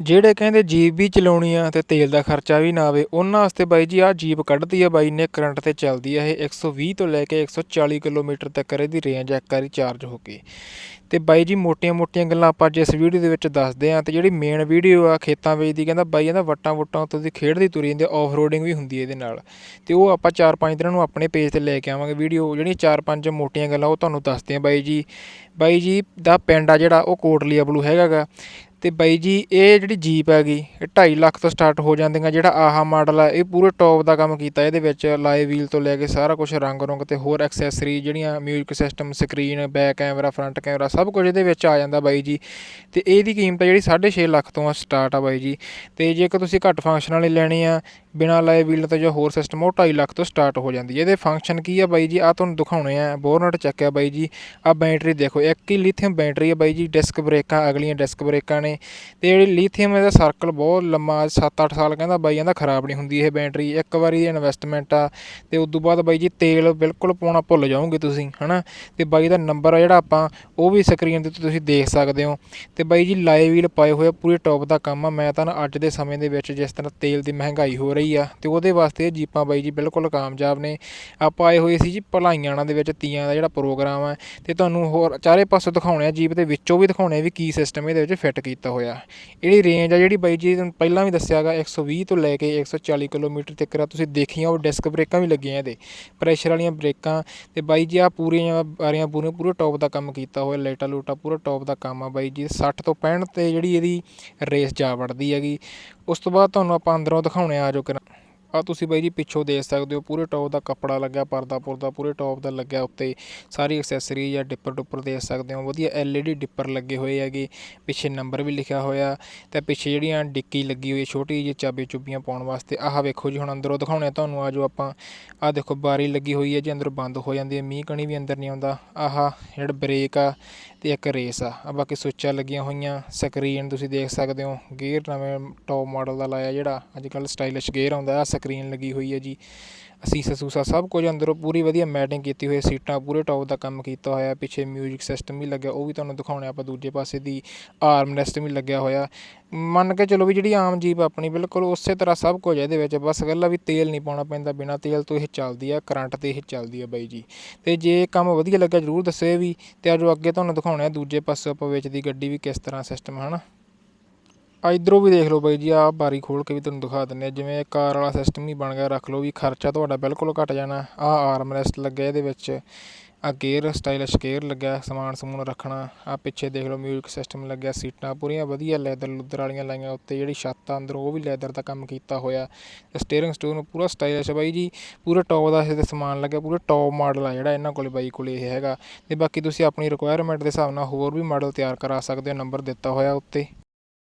ਜਿਹੜੇ ਕਹਿੰਦੇ ਜੀਪ ਵੀ ਚਲਾਉਣੀ ਆ ਤੇ ਤੇਲ ਦਾ ਖਰਚਾ ਵੀ ਨਾ ਆਵੇ, ਉਹਨਾਂ ਵਾਸਤੇ ਬਾਈ ਜੀ ਆਹ ਜੀਪ ਕੱਢਦੀ ਆ ਬਾਈ ਨੇ ਕਰੰਟ ਤੇ ਚੱਲਦੀ ਆ ਇਹ 120 ਤੋਂ ਲੈ ਕੇ 140 ਕਿਲੋਮੀਟਰ ਤੱਕ ਇਹਦੀ ਰੇਂਜ ਇੱਕ ਵਾਰੀ ਚਾਰਜ ਹੋ ਕੇ। ਤੇ ਬਾਈ ਜੀ ਮੋਟੀਆਂ-ਮੋਟੀਆਂ ਗੱਲਾਂ ਆਪਾਂ ਅੱਜ ਇਸ ਵੀਡੀਓ ਦੇ ਵਿੱਚ ਦੱਸਦੇ ਆਂ, ਤੇ ਜਿਹੜੀ ਮੇਨ ਵੀਡੀਓ ਆ ਖੇਤਾਂ ਵਿੱਚ ਦੀ, ਕਹਿੰਦਾ ਬਾਈ ਇਹਦਾ ਵੱਟਾਂ ਵੁੱਟਾਂ ਉੱਤੇ ਦੀ ਖੇਡਦੀ ਤੁਰੀ ਜਾਂਦੀ ਆਫ ਰੋਡਿੰਗ ਵੀ ਹੁੰਦੀ ਹੈ ਇਹਦੇ ਨਾਲ। ਤੇ ਉਹ ਆਪਾਂ 4-5 ਦਿਨਾਂ ਨੂੰ ਆਪਣੇ ਪੇਜ ਤੇ ਲੈ ਕੇ ਆਵਾਂਗੇ ਵੀਡੀਓ ਜਿਹੜੀਆਂ 4-5 ਮੋਟੀਆਂ ਗੱਲਾਂ ਉਹ ਤੁਹਾਨੂੰ ਦੱਸਦੇ ਆਂ ਬਾਈ ਜੀ। ਬਾਈ ਜੀ ਦਾ ਪਿੰਡ ਆ ਜਿਹੜਾ, ਉਹ ਕੋਟਲੀਆ ਬਲੂ ਹੈਗਾਗਾ। ਅਤੇ ਬਾਈ ਜੀ, ਇਹ ਜਿਹੜੀ ਜੀਪ ਹੈਗੀ, ਇਹ ਢਾਈ ਲੱਖ ਤੋਂ ਸਟਾਰਟ ਹੋ ਜਾਂਦੀਆਂ, ਜਿਹੜਾ ਆਹਾ ਮਾਡਲ ਆ, ਇਹ ਪੂਰੇ ਟੌਪ ਦਾ ਕੰਮ ਕੀਤਾ, ਇਹਦੇ ਵਿੱਚ ਲਾਈਵ ਵੀਲ ਤੋਂ ਲੈ ਕੇ ਸਾਰਾ ਕੁਝ ਰੰਗ ਰੁੰਗ ਅਤੇ ਹੋਰ ਐਕਸੈਸਰੀ ਜਿਹੜੀਆਂ music system screen back camera front camera ਸਭ ਕੁਝ ਇਹਦੇ ਵਿੱਚ ਆ ਜਾਂਦਾ ਬਾਈ ਜੀ। ਤੇ ਇਹਦੀ ਕੀਮਤ ਆ ਜਿਹੜੀ 6.5 ਲੱਖ ਤੋਂ ਸਟਾਰਟ ਆ ਬਾਈ ਜੀ। ਤੇ ਜੇਕਰ ਤੁਸੀਂ ਘੱਟ ਫੰਕਸ਼ਨ ਵਾਲੀ ਲੈਣੀ ਆ, ਬਿਨਾ ਲਾਈਵ ਵੀਲ ਤੋਂ ਜਾਂ ਹੋਰ ਸਿਸਟਮ ਉਹ 2.5 ਲੱਖ ਤੋਂ ਸਟਾਰਟ ਹੋ ਜਾਂਦੀ ਹੈ ਇਹਦੇ ਫੰਕਸ਼ਨ ਕੀ ਆ ਬਾਈ ਜੀ? ਆ ਤੁਹਾਨੂੰ ਦਿਖਾਉਣੇ ਆ, ਬੋਰਨਟ ਚੱਕਿਆ ਬਾਈ ਜੀ। ਆ ਬੈਟਰੀ ਦੇਖੋ, ਇੱਕ ਹੀ ਲਿਥੀਅਮ ਬੈਟਰੀ ਆ ਬਾਈ ਜੀ ਡਿਸਕ ਬ੍ਰੇਕਾਂ, ਅਗਲੀਆਂ ਡਿਸਕ ਬ੍ਰੇਕਾਂ ਨੇ। ਤੇ ਜਿਹੜੀ ਲਿਥੀਅਮ ਇਹਦਾ ਸਰਕਲ ਬਹੁਤ ਲੰਮਾ 7-8 ਸਾਲ ਕਹਿੰਦਾ ਬਾਈ ਕਹਿੰਦਾ ਖਰਾਬ ਨਹੀਂ ਹੁੰਦੀ ਇਹ ਬੈਟਰੀ ਇੱਕ ਵਾਰੀ ਇਨਵੈਸਟਮੈਂਟ ਆ ਤੇ ਉਸ ਤੋਂ ਬਾਅਦ ਬਾਈ ਜੀ ਤੇਲ ਬਿਲਕੁਲ ਪਾਉਣਾ ਭੁੱਲ ਜਾਓਗੇ ਤੁਸੀਂ ਹਨਾ? ਤੇ ਬਾਈ ਦਾ ਨੰਬਰ ਆ ਜਿਹੜਾ ਆਪਾਂ ਉਹ ਵੀ ਸਕਰੀਨ ਦੇ ਉੱਤੇ ਤੁਸੀਂ ਦੇਖ ਸਕਦੇ ਹੋ। ਤੇ ਬਾਈ ਜੀ ਲਾਈਵ ਵੀਲ ਪਾਏ ਹੋਏ ਆ, ਪੂਰੇ ਟੌਪ ਦਾ ਕੰਮ ਆ। ਮੈਂ ਤਾਂ ਨਾ ਅੱਜ ਦੇ ਸਮੇਂ ਦੇ ਵਿੱਚ ਜਿਸ ਤਰ੍ਹਾਂ ਤੇਲ ਦੀ ਮਹਿੰਗਾਈ ਹੋ ਰਹੀ ਆ ਤੇ ਉਹਦੇ ਵਾਸਤੇ ਇਹ ਜੀਪਾਂ ਬਾਈ ਜੀ ਬਿਲਕੁਲ ਕਾਮਯਾਬ ਨੇ। ਆਪਾਂ ਆਏ ਹੋਏ ਸੀ ਜੀ ਭਲਾਈਆਣਾ ਦੇ ਵਿੱਚ ਤੀਆਂ ਦਾ ਜਿਹੜਾ ਪ੍ਰੋਗਰਾਮ ਆ ਤੇ ਤੁਹਾਨੂੰ ਹੋਰ ਚਾਰੇ ਪਾਸੇ ਦਿਖਾਉਣੇ ਆ ਜੀਪ ਦੇ ਵਿੱਚੋਂ ਵੀ ਦਿਖਾਉਣੇ ਆ ਵੀ ਕੀ ਸਿਸਟਮ ਇਹਦੇ ਵਿੱਚ ਫਿੱਟ ਕੀਤਾ। ਕੀਤਾ ਹੋਇਆ। ਇਹਦੀ ਰੇਂਜ ਆ ਜਿਹੜੀ ਬਾਈ ਜੀ ਤੁਹਾਨੂੰ ਪਹਿਲਾਂ ਵੀ ਦੱਸਿਆਗਾ 120 ਤੋਂ ਲੈ ਕੇ 140 ਕਿਲੋਮੀਟਰ ਤੱਕ ਆ। ਤੁਸੀਂ ਦੇਖੀਆਂ ਉਹ ਡਿਸਕ ਬ੍ਰੇਕਾਂ ਵੀ ਲੱਗੀਆਂ ਇਹਦੇ। ਪ੍ਰੈਸ਼ਰ ਵਾਲੀਆਂ ਬ੍ਰੇਕਾਂ ਤੇ ਬਾਈ ਜੀ ਆ ਪੂਰੀਆਂ ਬਾਰੀਆਂ ਪੂਰੀਆਂ, ਪੂਰੇ ਟੌਪ ਦਾ ਕੰਮ ਕੀਤਾ ਹੋਇਆ। ਲਾਈਟਾ ਲੂਟਾ ਪੂਰਾ ਟੌਪ ਦਾ ਕੰਮ ਆ ਬਾਈ ਜੀ। 60 ਤੋਂ 65 ਤੇ ਜਿਹੜੀ ਇਹਦੀ ਰੇਸ ਜਾ ਵੜਦੀ ਹੈਗੀ। ਉਸ ਤੋਂ ਬਾਅਦ ਤੁਹਾਨੂੰ ਆਪਾਂ ਅੰਦਰੋਂ ਦਿਖਾਉਣੇ ਆ ਜੋ ਕਿ ਆ ਤੁਸੀਂ ਬਾਈ ਜੀ ਪਿੱਛੋਂ ਦੇਖ ਸਕਦੇ ਹੋ, ਪੂਰੇ ਟੌਪ ਦਾ ਕੱਪੜਾ ਲੱਗਿਆ, ਪਰਦਾ ਪੁਰਦਾ ਪੂਰੇ ਟੌਪ ਦਾ ਲੱਗਿਆ ਉੱਤੇ। ਸਾਰੀ ਐਕਸੈਸਰੀ ਜਾਂ ਡਿੱਪਰ ਡੁੱਪਰ ਦੇਖ ਸਕਦੇ ਹੋ, ਵਧੀਆ ਐਲਈਡੀ ਡਿੱਪਰ ਲੱਗੇ ਹੋਏ ਹੈਗੇ। ਪਿੱਛੇ ਨੰਬਰ ਵੀ ਲਿਖਿਆ ਹੋਇਆ ਤੇ ਪਿੱਛੇ ਜਿਹੜੀਆਂ ਡਿੱਕੀ ਲੱਗੀ ਹੋਈ ਛੋਟੀ ਜਿਹੀ ਚਾਬੀ ਚੁੱਬੀਆਂ ਪਾਉਣ ਵਾਸਤੇ। ਆਹ ਵੇਖੋ ਜੀ, ਹੁਣ ਅੰਦਰੋਂ ਦਿਖਾਉਣੇ ਆ ਤੁਹਾਨੂੰ ਆ ਜੋ ਆਪਾਂ। ਆਹ ਦੇਖੋ, ਬਾਰੀ ਲੱਗੀ ਹੋਈ ਹੈ ਜੀ, ਅੰਦਰੋਂ ਬੰਦ ਹੋ ਜਾਂਦੀ ਹੈ, ਮੀਂਹ ਕਣੀ ਵੀ ਅੰਦਰ ਨਹੀਂ ਆਉਂਦਾ। ਆਹ ਜਿਹੜਾ ਬ੍ਰੇਕ ਆ ਤੇ ਇੱਕ ਰੇਸ ਆ। ਆ ਬਾਕੀ ਸੁੱਚਾਂ ਲੱਗੀਆਂ ਹੋਈਆਂ ਸਕਰੀਨ ਤੁਸੀਂ ਦੇਖ ਸਕਦੇ ਹੋ ਗੇਅਰ ਨਵੇਂ ਟੌਪ ਮਾਡਲ ਦਾ ਲਾਇਆ ਜਿਹੜਾ, ਅੱਜ ਕੱਲ ਸਟਾਈਲਿਸ਼ ਗੇਅਰ ਆਉਂਦਾ ਆ ਸਕਰੀਨ ਲੱਗੀ ਹੋਈ ਹੈ ਜੀ। ਅਸੀਸਾ ਸੂਸਾ ਸਭ ਕੁਝ ਅੰਦਰੋਂ ਪੂਰੀ ਵਧੀਆ ਮੈਟਿੰਗ ਕੀਤੀ ਹੋਈ ਹੈ, ਸੀਟਾਂ ਪੂਰੇ ਟੌਪ ਦਾ ਕੰਮ ਕੀਤਾ ਹੋਇਆ ਪਿੱਛੇ ਮਿਊਜ਼ਿਕ ਸਿਸਟਮ ਵੀ ਲੱਗਿਆ ਉਹ ਵੀ ਤੁਹਾਨੂੰ ਦਿਖਾਉਣੇ ਆਪਾਂ ਦੂਜੇ ਪਾਸੇ ਦੀ ਆਰਮ ਰੈਸਟ ਵੀ ਲੱਗਿਆ ਹੋਇਆ। ਮੰਨ ਕੇ ਚਲੋ ਵੀ ਜਿਹੜੀ ਆਮ ਜੀਪ ਆਪਣੀ ਬਿਲਕੁਲ ਉਸੇ ਤਰ੍ਹਾਂ ਸਭ ਕੁਝ ਇਹਦੇ ਵਿੱਚ। ਬਸ ਗੱਲ ਵੀ ਤੇਲ ਨਹੀਂ ਪਾਉਣਾ ਪੈਂਦਾ ਬਿਨਾ ਤੇਲ ਤੋਂ ਇਹ ਚੱਲਦੀ ਆ ਕਰੰਟ ਤੇ ਇਹ ਚੱਲਦੀ ਆ ਬਾਈ ਜੀ। ਤੇ ਜੇ ਕੰਮ ਵਧੀਆ ਲੱਗਾ ਜਰੂਰ ਦੱਸਿਓ ਵੀ। ਤੇ ਆਜੋ ਅੱਗੇ ਤੁਹਾਨੂੰ ਦਿਖਾਉਣੇ ਆ ਦੂਜੇ ਪਾਸੇ ਆਪਾਂ ਵੇਚਦੀ ਗੱਡੀ ਵੀ ਕਿਸ ਤਰ੍ਹਾਂ ਸਿਸਟਮ ਹੈ ਹਨਾ? ਇਧਰੋਂ ਵੀ ਦੇਖ ਲਓ ਬਾਈ ਜੀ, ਆਹ ਬਾਰੀ ਖੋਲ ਕੇ ਵੀ ਤੁਹਾਨੂੰ ਦਿਖਾ ਦਿੰਦੇ ਆ। ਜਿਵੇਂ ਕਾਰ ਵਾਲਾ ਸਿਸਟਮ ਹੀ ਬਣ ਗਿਆ, ਰੱਖ ਲਓ ਵੀ ਖਰਚਾ ਤੁਹਾਡਾ ਬਿਲਕੁਲ ਘਟ ਜਾਣਾ। ਆਹ ਆਰਮ ਰੈਸਟ ਲੱਗਿਆ ਇਹਦੇ ਵਿੱਚ, ਆ ਗੇਅਰ ਸਟਾਈਲਿਸ਼ ਗੇਅਰ ਲੱਗਿਆ, ਸਮਾਨ ਸਮੂਨ ਰੱਖਣਾ। ਆ ਪਿੱਛੇ ਦੇਖ ਲਓ ਮਿਊਜ਼ਿਕ ਸਿਸਟਮ ਲੱਗਿਆ, ਸੀਟਾਂ ਪੂਰੀਆਂ ਵਧੀਆ ਲੈਦਰ ਲੁੱਦਰ ਵਾਲੀਆਂ ਲਾਈਆਂ ਉੱਤੇ, ਜਿਹੜੀ ਛੱਤ ਆ ਅੰਦਰ ਉਹ ਵੀ ਲੈਦਰ ਦਾ ਕੰਮ ਕੀਤਾ ਹੋਇਆ। ਸਟੀਅਰਿੰਗ ਸਟੂਰ ਪੂਰਾ ਸਟਾਈਲਿਸ਼ ਬਾਈ ਜੀ, ਪੂਰੇ ਟੌਪ ਦਾ ਇਹਦੇ ਸਮਾਨ ਲੱਗਿਆ, ਪੂਰੇ ਟੌਪ ਮਾਡਲ ਆ ਜਿਹੜਾ ਇਹਨਾਂ ਕੋਲੇ ਬਾਈ ਕੋਲੇ ਇਹ ਹੈਗਾ। ਤੇ ਬਾਕੀ ਤੁਸੀਂ ਆਪਣੀ ਰਿਕੁਆਇਰਮੈਂਟ ਦੇ ਹਿਸਾਬ ਨਾਲ ਹੋਰ ਵੀ ਮਾਡਲ ਤਿਆਰ ਕਰਾ ਸਕਦੇ ਹੋ ਨੰਬਰ ਦਿੱਤਾ ਹੋਇਆ ਉੱਤੇ।